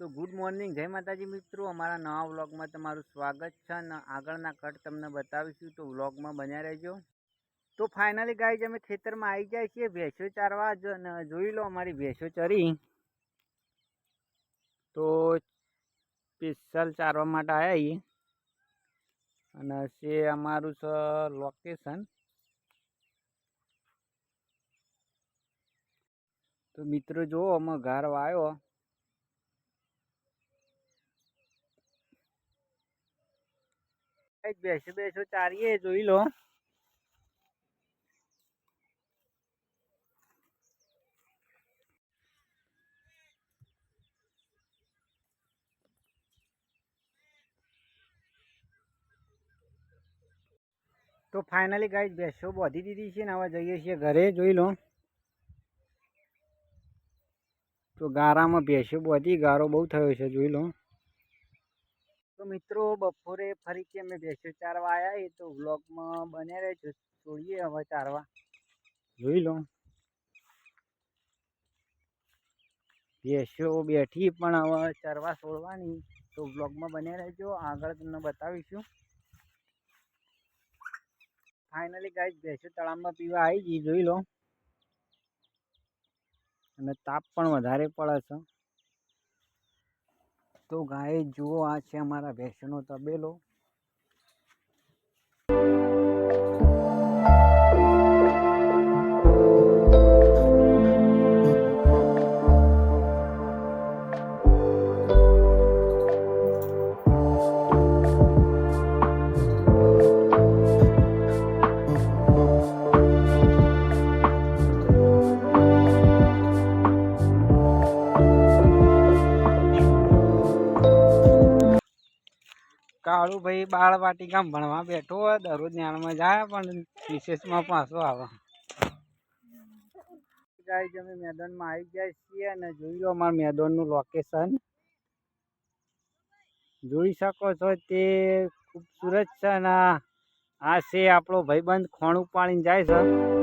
તો good morning. જય માતાજી મિત્રો. અમારા નવા વ્લોગમાં તમારું સ્વાગત છે અને આગળના કટ તમને બતાવીશું. તો વ્લોગમાં બન્યા રહેજો. તો ફાઇનલી ગાઈઝ અમે ખેતરમાં આવી જાય છીએ. ભેંસો ચારવા જોઈ લો અમારી ભેંસો ચરી. તો સ્પેશિયલ ચારવા માટે આવ્યા અને છે અમારું છે લોકેશન. તો મિત્રો જુઓ, અમે ઘર આવ્યો બેસો બેસો ચારીએ જોઈ લો. તો ફાઇનલી ગાઈડ બેસો. બાંધી દીધી છે ને, હવે જઈએ છીએ ઘરે, જોઈ લો. તો ગારામાં ભેંસો બાંધી ગારો બહુ થયો છે, જોઈ લો. તો મિત્રો, બપોરે ફરીથી અમે ભેંસો ચારવા આવ્યા એ તો વ્લોગમાં બને રહે છે છોડીએ હવે ચારવા. જોઈ લો ભેંસો બેઠી પણ હવે ચરવા છોડવાની. તો વ્લોગમાં બને રહેજો. આગળ તમને બતાવીશું. ફાઇનલી ગાય ભેંસો તળાવમાં પીવા આવી ગઈ. જોઈ લો અને તાપ પણ વધારે પડે છે. તો ગાય જુઓ આ છે અમારા ભેંસનો તબેલો. કાળુભાઈ બાળ વાટિકામાં ભણવા બેઠો હોય, દરરોજ જ્ઞાનમાં જાય, પણ વિશેષમાં પાછો આવે. ગાઈઝ અમે મેદાનમાં આવી ગયા છીએ અને જોઈ લો અમારા મેદાનનું લોકેશન જોઈ શકો છો તે ખૂબસૂરત છે અને આ છે આપણો ભાઈબંધ, ખોણું પાણીને જાય છે.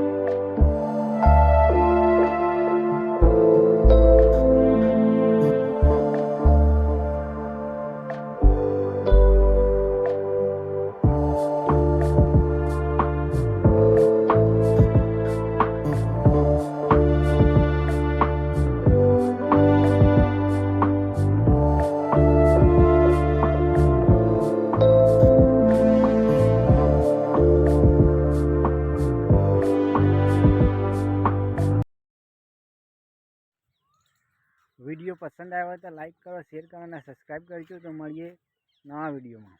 વીડિયો પસંદ આવ્યો તો લાઈક કરો, શેર કરો અને સબસ્ક્રાઈબ કરજો. તો મળીએ નવા વિડીયોમાં.